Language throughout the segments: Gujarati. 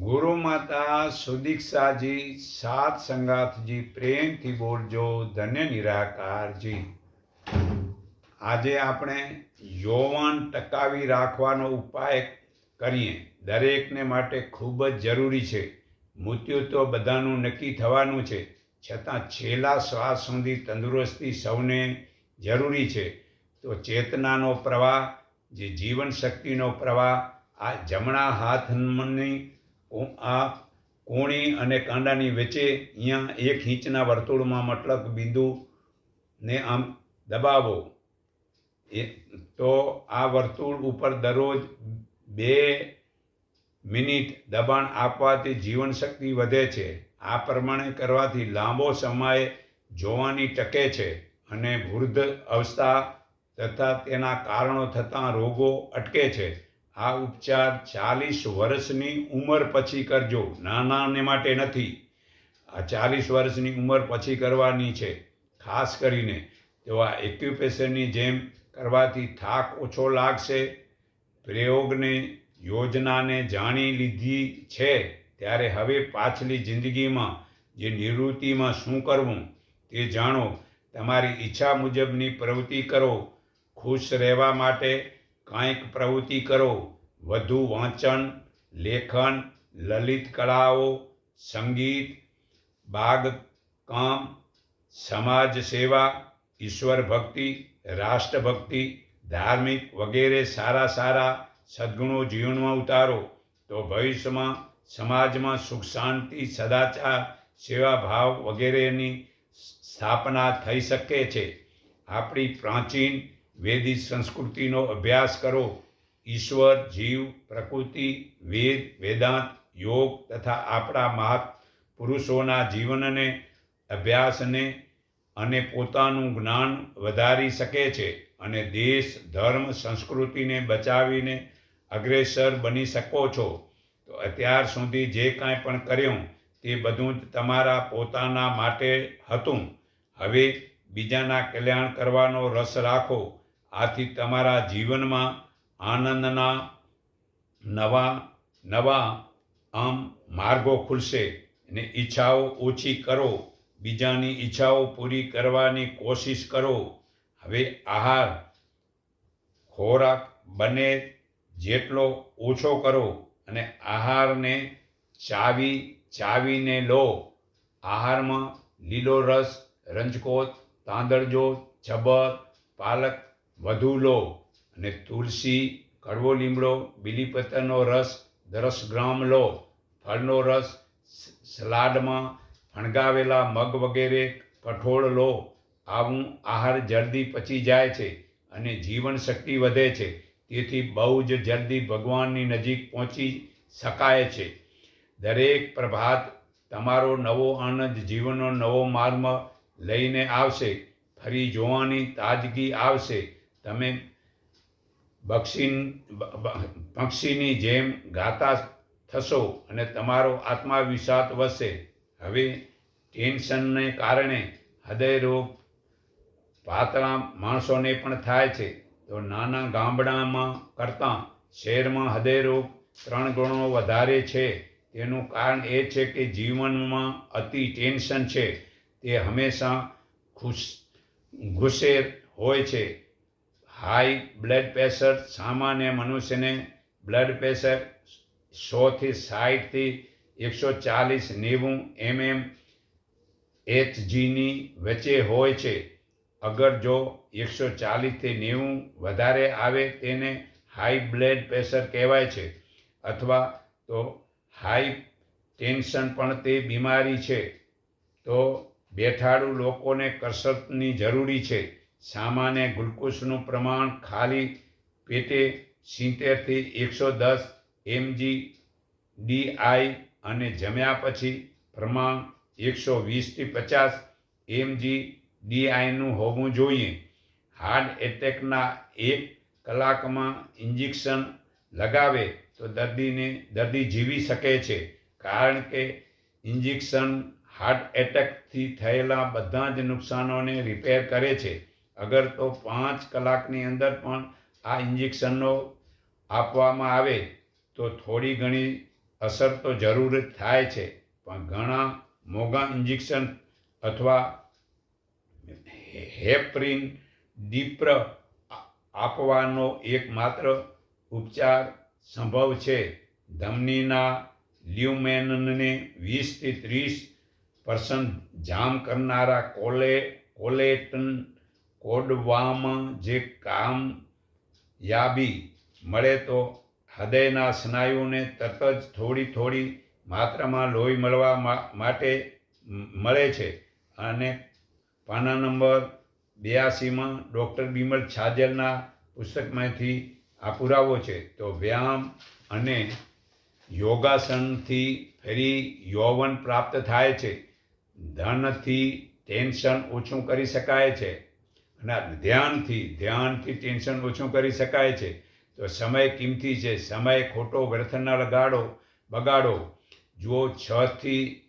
ગુરુ માતા સુદીક્ષાજી, સાત સંગાથજી, પ્રેમથી બોલજો, ધન્ય નિરાકારજી. આજે આપણે યૌવન ટકાવી રાખવાનો ઉપાય કરીએ. દરેકને માટે ખૂબ જ જરૂરી છે. મૃત્યુ તો બધાનું નક્કી થવાનું છે. છતાં છેલ્લા શ્વાસ સુધી તંદુરસ્તી સૌને જરૂરી છે. તો ચેતનાનો પ્રવાહ, જે જીવન શક્તિનો પ્રવાહ, આ જમણા હાથની આ કોણી અને કાંડાની વચ્ચે અહીંયા એક ઇંચના વર્તુળમાં મતલબ બિંદુને આમ દબાવો. એ તો આ વર્તુળ ઉપર દરરોજ બે મિનિટ દબાણ આપવાથી જીવનશક્તિ વધે છે. આ પ્રમાણે કરવાથી લાંબો સમય જોવાની ટકે છે અને વૃદ્ધ અવસ્થા તથા તેના કારણો થતા રોગો અટકે છે. આ ઉપચાર ચાલીસ વર્ષની ઉંમર પછી કરજો. નાનાને માટે નથી. આ ચાલીસ વર્ષની ઉંમર પછી કરવાની છે. ખાસ કરીને તો આ એક્યુપેશનની જેમ કરવાથી થાક ઓછો લાગશે. પ્રયોગને, યોજનાને જાણી લીધી છે. ત્યારે હવે પાછલી જિંદગીમાં જે નિવૃત્તિમાં શું કરવું તે જાણો. તમારી ઈચ્છા મુજબની પ્રવૃત્તિ કરો. ખુશ રહેવા માટે કાંઈક પ્રવૃત્તિ કરો. વધુ વાંચન, લેખન, લલિત કળાઓ, સંગીત બાગકામ સમાજ સેવા, ઈશ્વર ભક્તિ, રાષ્ટ્રભક્તિ, ધાર્મિક વગેરે સારા સારા સદ્ગુણો જીવનમાં ઉતારો. તો ભવિષ્યમાં સમાજમાં સુખ, શાંતિ, સદાચાર સેવાભાવ વગેરેની સ્થાપના થઈ શકે છે. આપણી પ્રાચીન વેદિક સંસ્કૃતિનો અભ્યાસ કરો. ઈશ્વર, જીવ, પ્રકૃતિ, વેદ, વેદાંત, યોગ તથા આપણા મહાપુરુષોના જીવનને, અભ્યાસને અને પોતાનું જ્ઞાન વધારી શકે છે અને દેશ, ધર્મ, સંસ્કૃતિને બચાવીને અગ્રેસર બની શકો છો. તો અત્યાર સુધી જે કાંઈ પણ કર્યું તે બધું જ તમારા પોતાના માટે હતું. હવે બીજાના કલ્યાણ કરવાનો રસ રાખો. આથી તમારા જીવનમાં આનંદના નવા નવા આમ માર્ગો ખુલશે અને ઈચ્છાઓ ઓછી કરો, બીજાની ઈચ્છાઓ પૂરી કરવાની કોશિશ કરો. હવે આહાર, ખોરાક બને જેટલો ઓછો કરો અને આહારને ચાવી, ચાવીને લો. આહારમાં લીલો રસ, રંજકોત, તાંદળજો છબર પાલક વધુ લો અને તુલસી, કડવો લીમડો બીલીપત્તરનો રસ દસ ગ્રામ લો ફળનો રસ સલાડમાં ફણગાવેલા મગ વગેરે, કઠોળ લો આવું આહાર જલ્દી પચી જાય છે અને જીવન શક્તિ વધે છે. તેથી બહુ જ જલ્દી ભગવાનની નજીક પહોંચી શકાય છે. દરેક પ્રભાત તમારો નવો આનંદ, જીવનનો નવો માર્ગ લઈને આવશે. ફરી જોવાની તાજગી આવશે. તમે બક્ષી પક્ષીની જેમ ગાતા થશો અને તમારો આત્મવિશ્વાસ વધશે. હવે ટેન્શનને કારણે હૃદયરોગ પાતળા માણસોને પણ થાય છે. તો નાના ગામડામાં કરતાં શહેરમાં હૃદયરોગ ત્રણ ગણો વધારે છે. તેનું કારણ એ છે કે જીવનમાં અતિ ટેન્શન છે. તે હંમેશા ખુશ ગુસ્સે હોય છે. હાઈ બ્લડ પ્રેશર સામાન્ય મનુષ્યને બ્લડ પ્રેશર સોથી સાઠથી એકસો ચાલીસ નેવું એમએમ એચજીની વચ્ચે હોય છે. અગર જો એકસો ચાલીસથી નેવું વધારે આવે તેને હાઈ બ્લડ પ્રેશર કહેવાય છે. અથવા તો હાઈ ટેન્શન પણ તે બીમારી છે. તો બેઠાડુ લોકોને કસરતની જરૂરી છે. સામાન્ય ગ્લુકોઝનું પ્રમાણ ખાલી પેટે સિત્તેરથી એકસો દસ એમજી ડીઆઈ અને જમ્યા પછી પ્રમાણ એકસો વીસથી પચાસ એમજી ડીઆઈનું હોવું જોઈએ. હાર્ટ એટેકના એક કલાકમાં ઇન્જેક્શન લગાવે તો દર્દીને દર્દી જીવી શકે છે, કારણ કે ઇન્જેક્શન હાર્ટ એટેકથી થયેલા બધા જ નુકસાનોને રિપેર કરે છે. અગર તો પાંચ કલાકની અંદર પણ આ ઇન્જેક્શનનો આપવામાં આવે, તો થોડી ઘણી અસર તો જરૂર જ થાય છે. પણ ઘણા મોંઘા ઇન્જેક્શન અથવા હેપરિન, ડીપ્ર આપવાનો એકમાત્ર ઉપચાર સંભવ છે. ધમનીના લ્યુમેનને વીસથી ત્રીસ પર્સન્ટ જામ કરનારા કોલે, કોલેટન કોડવામાં જે કામ યાબી મળે તો હૃદયના સ્નાયુને તરત જ થોડી થોડી માત્રામાં લોહી મળવા માટે મળે છે. અને પાના નંબર બ્યાસીમાં ડૉક્ટર બિમલ છાજલના પુસ્તકમાંથી આ પુરાવો છે. તો વ્યાયામ અને યોગાસનથી ફરી યૌવન પ્રાપ્ત થાય છે. ધનથી ટેન્શન ઓછું કરી શકાય છે. અને ધ્યાનથી ધ્યાનથી ટેન્શન ઓછું કરી શકાય છે. તો સમય કિંમતી છે. સમય ખોટો વ્યર્થ ન લગાડો, બગાડો. જો છથી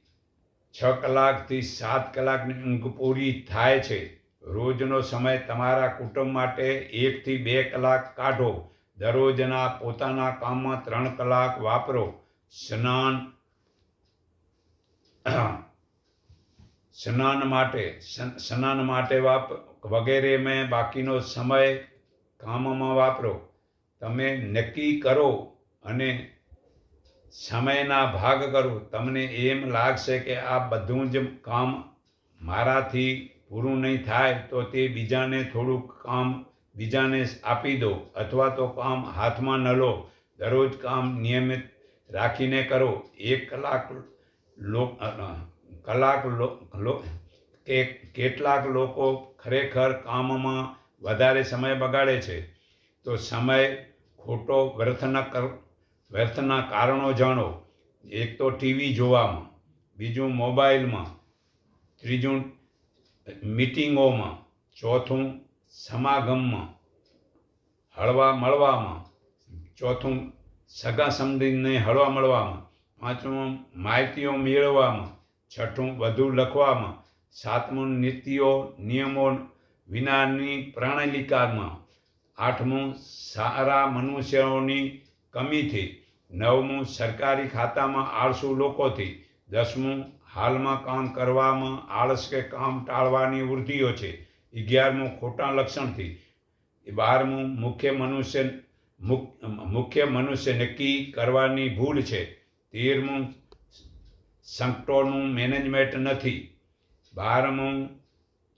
છ કલાકથી સાત કલાકની ઊંઘ પૂરી થાય છે. રોજનો સમય તમારા કુટુંબ માટે એકથી બે કલાક કાઢો. દરરોજના પોતાના કામમાં ત્રણ કલાક વાપરો. સ્નાન સ્નાન માટે, સ્ન- સ્નાન માટે વાપ વગેરે મેં બાકીનો સમય કામમાં વાપરો. તમે નક્કી કરો અને સમયના ભાગ કરો. તમને એમ લાગશે કે આ બધું જ કામ મારાથી પૂરું નહીં થાય તો તે બીજાને થોડુંક કામ બીજાને આપી દો અથવા તો કામ હાથમાં ન લો. દરરોજ કામ નિયમિત રાખીને કરો. એક કલાક લો કલાક લો કે કેટલાક લોકો ખરેખર કામમાં વધારે સમય બગાડે છે. તો સમય ખોટો વ્યર્થ ન કર, વ્યર્થના કારણો જાણો. એક તો ટીવી જોવામાં, બીજું મોબાઈલમાં, ત્રીજું મીટિંગોમાં, ચોથું સમાગમમાં, હળવા મળવામાં, ચોથું સગા સમજીને હળવા મળવામાં, પાંચમું માહિતીઓ મેળવવામાં, છઠ્ઠું વધુ લખવામાં સાતમું નીતિઓ, નિયમો વિનાની પ્રણાલિકામાં આઠમું સારા મનુષ્યોની કમીથી. નવમું સરકારી ખાતામાં આળસુ લોકોથી. દસમું હાલમાં કામ કરવામાં આળસ કે કામ ટાળવાની વૃદ્ધિઓ છે. અગિયારમું ખોટા લક્ષણથી. બારમું મુખ્ય મનુષ્ય મુખ્ય મનુષ્ય નક્કી કરવાની ભૂલ છે. તેરમું સંકટોનું મેનેજમેન્ટ નથી. બારમું,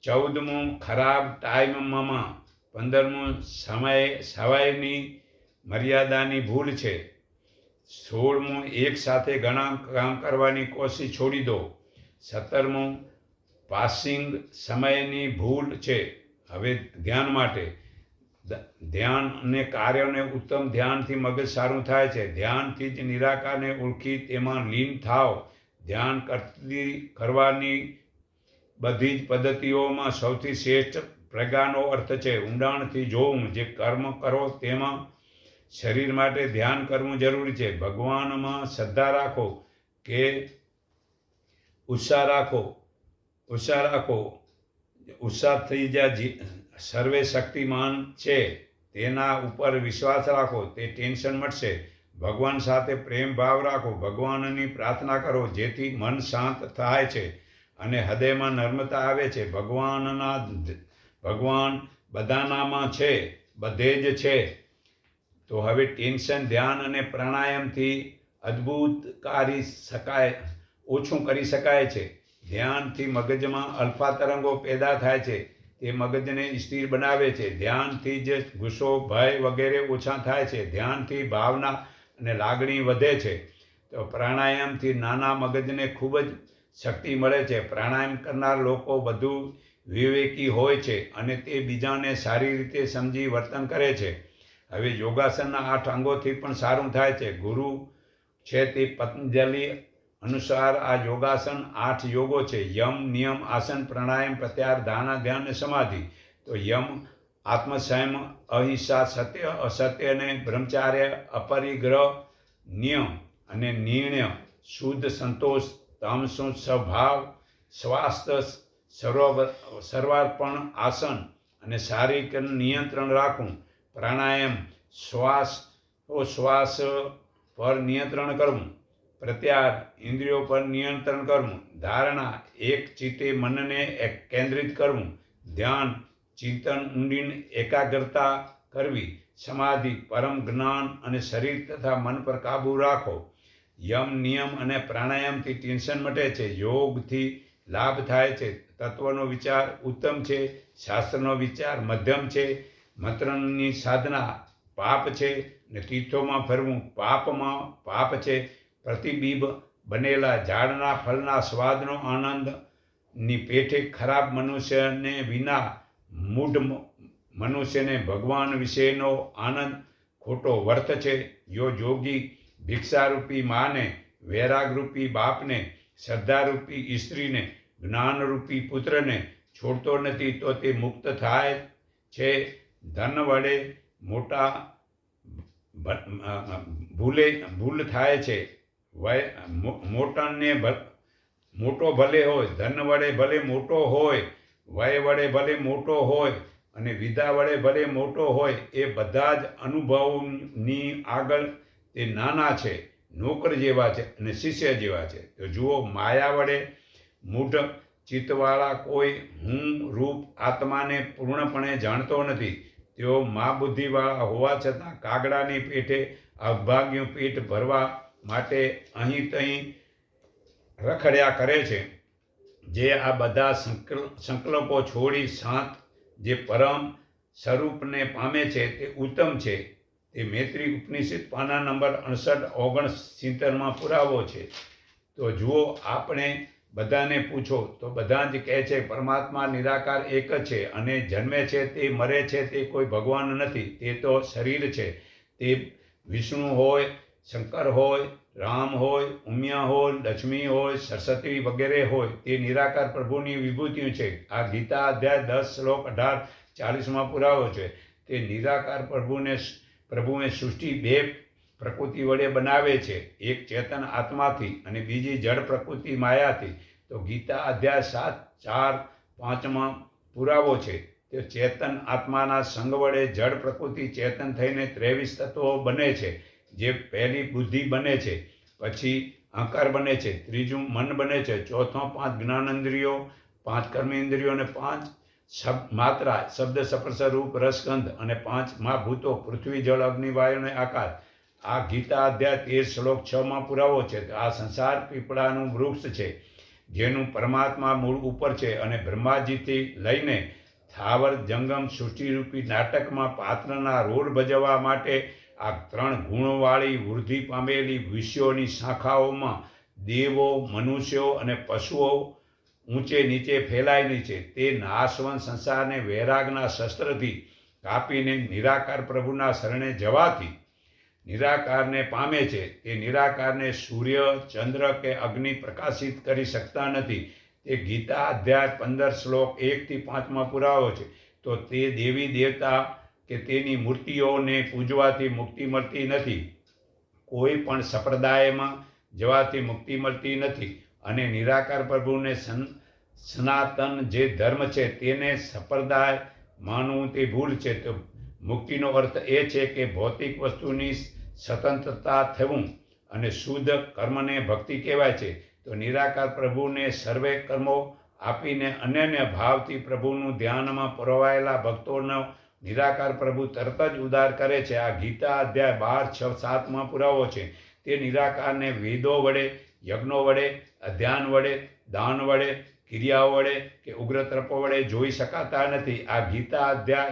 ચૌદમું, ખરાબ ટાઈમમાં પંદરમું સમય સવાયની મર્યાદાની ભૂલ છે. સોળમું એક સાથે ઘણા કામ કરવાની કોશિશ છોડી દો. સત્તરમું પાસિંગ સમયની ભૂલ છે. હવે ધ્યાન માટે. ધ્યાન અને કાર્યોને ઉત્તમ ધ્યાનથી મગજ સારું થાય છે. ધ્યાનથી જ નિરાકારને ઓળખી તેમાં લીન થાવ ધ્યાન કરતી, કરવાની બધી જ પદ્ધતિઓમાં સૌથી શ્રેષ્ઠ પ્રજ્ઞાનો અર્થ છે ઊંડાણથી જોવું. જે કર્મ કરો તેમાં શરીર માટે ધ્યાન કરવું જરૂરી છે. ભગવાનમાં શ્રદ્ધા રાખો કે ઉત્સાહ રાખો ઉત્સાહ રાખો. ઉત્સાહથી જ્યાં જી, સર્વે શક્તિમાન છે તેના ઉપર વિશ્વાસ રાખો. તે ટેન્શન મળશે. ભગવાન સાથે પ્રેમ ભાવ રાખો. ભગવાનની પ્રાર્થના કરો જેથી મન શાંત થાય છે. અને હૃદયમાં નર્મતા આવે છે. ભગવાનના ભગવાન બધાનામાં છે, બધે જ છે. તો હવે ટેન્શન, ધ્યાન અને પ્રાણાયામથી અદ્ભુત કરી શકાય, ઓછું કરી શકાય છે. ધ્યાનથી મગજમાં અલ્ફા તરંગો પેદા થાય છે. તે મગજને સ્થિર બનાવે છે. ધ્યાનથી જ ગુસ્સો, ભય વગેરે ઓછા થાય છે. ધ્યાનથી ભાવના અને લાગણી વધે છે. તો પ્રાણાયામથી નાના મગજને ખૂબ જ શક્તિ મળે છે. પ્રાણાયામ કરનાર લોકો વધુ વિવેકી હોય છે અને તે બીજાને સારી રીતે સમજી વર્તન કરે છે. હવે યોગાસનના આઠ અંગોથી પણ સારું થાય છે. ગુરુ છે તે પતંજલિ અનુસાર આ યોગાસન આઠ યોગો છે. યમ, નિયમ, આસન, પ્રાણાયામ પ્રત્યાર ધારણા ધ્યાન અને સમાધિ. તો યમ, આત્મસંયમ, અહિંસા, સત્ય, અસત્ય અને બ્રહ્મચાર્ય, અપરિગ્રહ, નિયમ અને નિર્ણય, શુદ્ધ સંતોષ તામસું સ્વભાવ, સ્વાસ્થ્ય, સર્વ, સર્વાર્પણ, આસન અને શારીરિક નિયંત્રણ રાખવું. પ્રાણાયામ, શ્વાસ શ્વાસ પર નિયંત્રણ કરવું. પ્રત્યાર ઇન્દ્રિયો પર નિયંત્રણ કરવું. ધારણા, એક ચિત્તે મનને કેન્દ્રિત કરવું. ધ્યાન, ચિંતન ઊંડીને એકાગ્રતા કરવી. સમાધિ, પરમ જ્ઞાન અને શરીર તથા મન પર કાબૂ રાખો. યમ, નિયમ અને પ્રાણાયામથી ટેન્શન મટે છે, યોગથી લાભ થાય છે. તત્વનો વિચાર ઉત્તમ છે, શાસ્ત્રનો વિચાર મધ્યમ છે, મંત્રની સાધના પાપ છે ને તીર્થોમાં ફરવું પાપમાં પાપ છે. પ્રતિબિંબ બનેલા ઝાડના ફળના સ્વાદનો આનંદની પેઠે ખરાબ મનુષ્યને વિના મૂઢ મનુષ્યને ભગવાન વિશેનો આનંદ ખોટો વર્ત છે. યો યોગી ભિક્ષારૂપી માને, વૈરાગરૂપી બાપને, શ્રદ્ધારૂપી સ્ત્રીને જ્ઞાનરૂપી પુત્રને છોડતો નથી તો તે મુક્ત થાય છે. ધન વડે મોટા ભૂલે, ભૂલ થાય છે. વય મોટાને મોટો ભલે હોય, ધન વડે ભલે મોટો હોય, વય વડે ભલે મોટો હોય અને વિદા વડે ભલે મોટો હોય, એ બધા જ અનુભવની આગળ તે નાના છે, નોકર જેવા છે અને શિષ્ય જેવા છે. તો જુઓ, માયા વડે મૂઢ ચિત્તવાળા કોઈ હું રૂપ આત્માને પૂર્ણપણે જાણતો નથી. તેઓ મા બુદ્ધિવાળા હોવા છતાં કાગડાની પેઠે અભાગ્યું પેટ ભરવા માટે અહીં તહીં રખડ્યા કરે છે. જે આ બધા સંકલ, સંકલ્પો છોડી શાંત જે પરમ સ્વરૂપને પામે છે તે ઉત્તમ છે. તે મૈત્રી ઉપનિષદ પાના નંબર અડસઠ ઓગણ સિત્તેરમાં પુરાવો છે. તો જુઓ, આપણે બધાને પૂછો, તો બધા જ કહે છે, પરમાત્મા નિરાકાર એક જ છે અને જન્મે છે તે, મરે છે તે કોઈ ભગવાન નથી. તે તો શરીર છે. તે વિષ્ણુ હોય, શંકર હોય, રામ હોય, ઉમિયા હોય, લક્ષ્મી હોય, સરસ્વતી વગેરે હોય. તે નિરાકાર પ્રભુની વિભૂતિઓ છે. આ ગીતા અધ્યાય દસ, શ્લોક અઢાર ચાલીસમાં પુરાવો છે. તે નિરાકાર પ્રભુને પ્રભુએ સૃષ્ટિ બે પ્રકૃતિ વડે બનાવે છે. એક ચેતન આત્માથી અને બીજી જળ પ્રકૃતિ માયાથી. તો ગીતા અધ્યાય સાત, ચાર, પાંચમાં પુરાવો છે. તે ચેતન આત્માના સંગ વડે જળ પ્રકૃતિ ચેતન થઈને ત્રેવીસ તત્વો બને છે, જે પહેલી બુદ્ધિ બને છે, પછી અહંકાર બને છે, ત્રીજું મન બને છે, ચોથો પાંચ જ્ઞાનેન્દ્રિયો, પાંચ કર્મેન્દ્રિયો અને પાંચ માત્રા, શબ્દ સપર્શ રૂપ, રસગંધ અને પાંચ મહાભૂતો પૃથ્વી જળ, અગ્નિ વાયુને આકાર આ ગીતા અધ્યાય તેર શ્લોક છ માં પુરાવો છે. આ સંસાર પીપળાનું વૃક્ષ છે, જેનું પરમાત્મા મૂળ ઉપર છે અને બ્રહ્માજીથી લઈને થાવર, જંગમ, સૃષ્ટિરૂપી નાટકમાં પાત્રના રોલ ભજવવા માટે આ ત્રણ ગુણવાળી વૃદ્ધિ પામેલી વિષયોની શાખાઓમાં દેવો, મનુષ્યો અને પશુઓ ઊંચે નીચે ફેલાયેલી છે. તે નાશવંત સંસારને વૈરાગના શસ્ત્રથી કાપીને નિરાકાર પ્રભુના શરણે જવાથી નિરાકારને પામે છે. તે નિરાકારને સૂર્ય, ચંદ્ર કે અગ્નિ પ્રકાશિત કરી શકતા નથી. તે ગીતા અધ્યાય પંદર શ્લોક એકથી પાંચમાં પુરાવો છે. તો તે દેવી દેવતા કે તેની મૂર્તિઓને પૂજવાથી મુક્તિ મળતી નથી. કોઈ પણ સંપ્રદાયમાં જવાથી મુક્તિ મળતી નથી. અને નિરાકાર પ્રભુને સન સનાતન જે ધર્મ છે તેને સંપ્રદાય માનવું તે ભૂલ છે. તો મુક્તિનો અર્થ એ છે કે ભૌતિક વસ્તુની સ્વતંત્રતા થવું અને શુદ્ધ કર્મને ભક્તિ કહેવાય છે. તો નિરાકાર પ્રભુને સર્વે કર્મો આપીને અનન્ય ભાવથી પ્રભુનું ધ્યાનમાં પરોવાયેલા ભક્તોનો નિરાકાર પ્રભુ તરત જ ઉદ્ધાર કરે છે. આ ગીતા અધ્યાય બાર, છ, સાતમાં પુરાવો છે. તે નિરાકારને વેદો વડે, યજ્ઞો વડે, અધ્યાન વડે, દાન વડે ક્રિયાઓ વડે કે ઉગ્ર તરફો વડે જોઈ શકાતા નથી. આ ગીતા અધ્યાય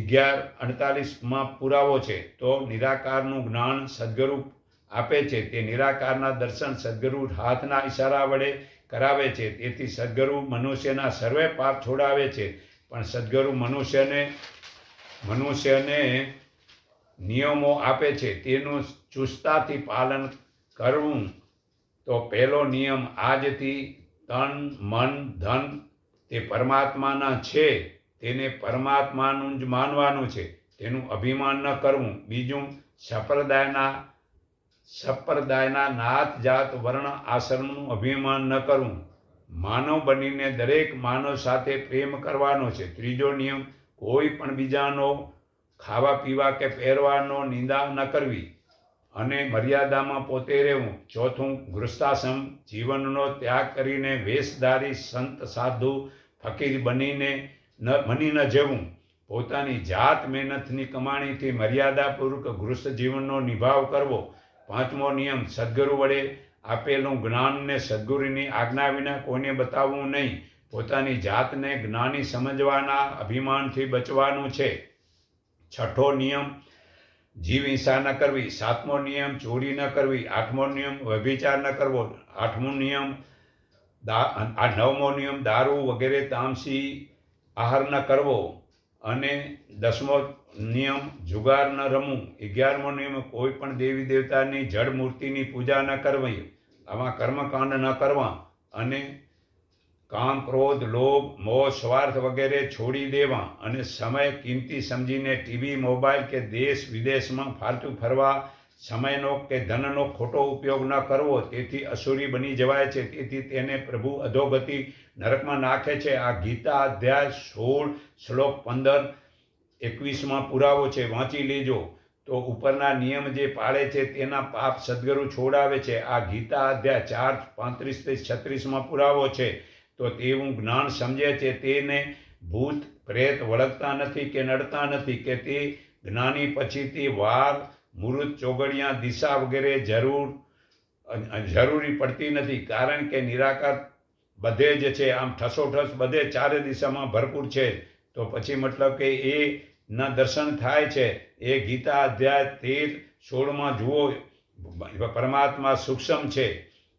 અગિયાર અડતાલીસમાં પુરાવો છે. તો નિરાકારનું જ્ઞાન સદગુરુ આપે છે. તે નિરાકારના દર્શન સદગુરુ હાથના ઈશારા વડે કરાવે છે. તેથી સદગુરુ મનુષ્યના સર્વે પાપ છોડાવે છે. પણ સદગુરુ મનુષ્યને મનુષ્યને નિયમો આપે છે. તેનું ચુસ્તતાથી પાલન કરવું તો પહેલો નિયમ આજથી તન, મન, ધન તે પરમાત્માના છે. તેને પરમાત્માનું જ માનવાનું છે. તેનું અભિમાન ન કરવું. બીજું, સંપ્રદાયના સંપ્રદાયના નાત જાત વર્ણ આશ્રમનું અભિમાન ન કરવું. માનવ બનીને દરેક માનવ સાથે પ્રેમ કરવાનો છે. ત્રીજો નિયમ, કોઈ પણ બીજાનો ખાવા પીવા કે પહેરવાનો નિંદા ન કરવી. અને મર્યાદામાં પોતે રહેવું. ચોથું ગૃહસ્થાશ્રમ જીવનનો ત્યાગ કરીને વેશધારી સંત સાધુ ફકીર બનીને ન, બની ન જવું. પોતાની જાત મહેનતની કમાણીથી મર્યાદાપૂર્વક ગૃહસ્થ જીવનનો નિભાવ કરવો. પાંચમો નિયમ, સદગુરુ વડે આપેલું જ્ઞાનને સદગુરુની આજ્ઞા વિના કોઈને બતાવવું નહીં. પોતાની જાતને જ્ઞાની સમજવાના અભિમાનથી બચવાનું છે. છઠ્ઠો નિયમ જીવ હિંસા ન કરવી, સાતમો નિયમ, ચોરી ન કરવી, આઠમો નિયમ, વ્યભિચાર ન કરવો, આઠમો નિયમ, દા આ નવમો નિયમ, દારૂ વગેરે તામસી આહાર ન કરવો અને દસમો નિયમ, જુગાર ન રમવું. અગિયારમો નિયમ, કોઈ પણ દેવી દેવતાની જળ મૂર્તિની પૂજા ન કરવી. આમાં કર્મકાંડ ન કરવા અને કામ, ક્રોધ, લોભ, મોહ, સ્વાર્થ વગેરે છોડી દેવા અને સમય, કિંમતી સમજીને ટીવી, મોબાઈલ કે દેશ વિદેશમાં ફાલતુ ફરવા, સમયનો કે ધનનો ખોટો ઉપયોગ ન કરવો, તેથી અસુરી બની જવાય છે. તેથી તેને પ્રભુ અધોગતિ નરકમાં નાખે છે. આ ગીતા અધ્યાય સોળ, શ્લોક પંદર, એકવીસમાં પુરાવો છે. વાંચી લેજો. તો ઉપરના નિયમ જે પાળે છે તેના પાપ સદગુરુ છોડાવે છે. આ ગીતા અધ્યાય ચાર પાંત્રીસથી છત્રીસમાં પુરાવો છે. તો તેવું જ્ઞાન સમજે છે, તેને ભૂત પ્રેત વળગતા નથી કે નડતા નથી કે તે જ્ઞાની પછીથી વાર મૃત, ચોગડિયા, દિશા વગેરે જરૂર, જરૂરી પડતી નથી. કારણ કે નિરાકાર બધે જ છે, આમ ઠસોઠસ બધે ચારે દિશામાં ભરપૂર છે. તો પછી મતલબ કે એ ના દર્શન થાય છે. એ ગીતા અધ્યાય તેર, સોળમાં જુઓ પરમાત્મા સૂક્ષ્મ છે.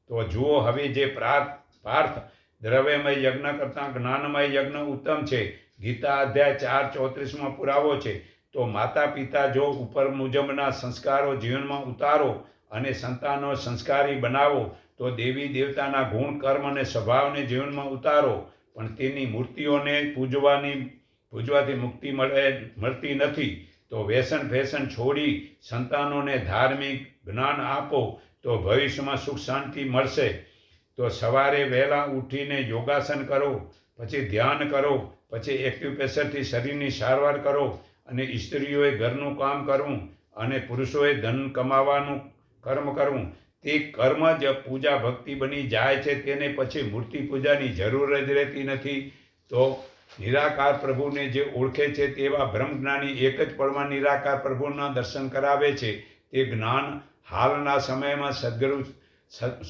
તો જુઓ હવે જે પ્રાર્થ, પાર્થ દ્રવ્યમય યજ્ઞ કરતાં જ્ઞાનમય યજ્ઞ ઉત્તમ છે. ગીતા અધ્યાય ચાર ચોત્રીસમાં પુરાવો છે. તો માતા પિતા જો ઉપર મુજબના સંસ્કારો જીવનમાં ઉતારો અને સંતાનો સંસ્કારી બનાવો, તો દેવી દેવતાના ગુણ, કર્મ અને સ્વભાવને જીવનમાં ઉતારો. પણ તેની મૂર્તિઓને પૂજવાની, પૂજવાથી મુક્તિ મળે, મળતી નથી. તો વ્યસન ફેશન છોડી સંતાનોને ધાર્મિક જ્ઞાન આપો, તો ભવિષ્યમાં સુખ શાંતિ મળશે. તો સવારે વહેલા ઉઠીને યોગાસન કરો, પછી ધ્યાન કરો, પછી એક્યુપ્રેશરથી શરીરની સારવાર કરો અને સ્ત્રીઓએ ઘરનું કામ કરવું અને પુરુષોએ ધન કમાવાનું કર્મ કરવું. તે કર્મ જ પૂજા ભક્તિ બની જાય છે, તેને પછી મૂર્તિ પૂજાની જરૂર જ રહેતી નથી. તો નિરાકાર પ્રભુને જે ઓળખે છે તેવા બ્રહ્મજ્ઞાની એક જ પળમાં નિરાકાર પ્રભુના દર્શન કરાવે છે. તે જ્ઞાન હાલના સમયમાં સદગુરુ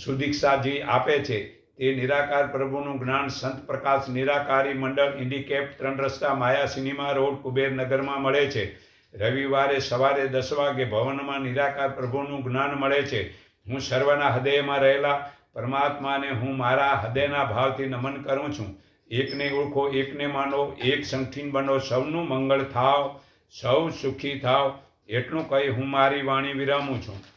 સુદીક્ષાજી આપે છે. તે નિરાકાર પ્રભુનું જ્ઞાન સંત પ્રકાશ નિરાકારી મંડળ ઇન્ડિકેપ ત્રણ રસ્તા માયા સિનેમા રોડ કુબેરનગરમાં મળે છે. રવિવારે સવારે દસ વાગે ભવનમાં નિરાકાર પ્રભુનું જ્ઞાન મળે છે. હું સર્વના હૃદયમાં રહેલા પરમાત્માને હું મારા હૃદયના ભાવથી નમન કરું છું. એકને ઓળખો, એકને માનો, એક સંઠીન બનો. સૌનું મંગળ થાવ, સૌ સુખી થાવ. એટલું કહી હું મારી વાણી વિરામું છું.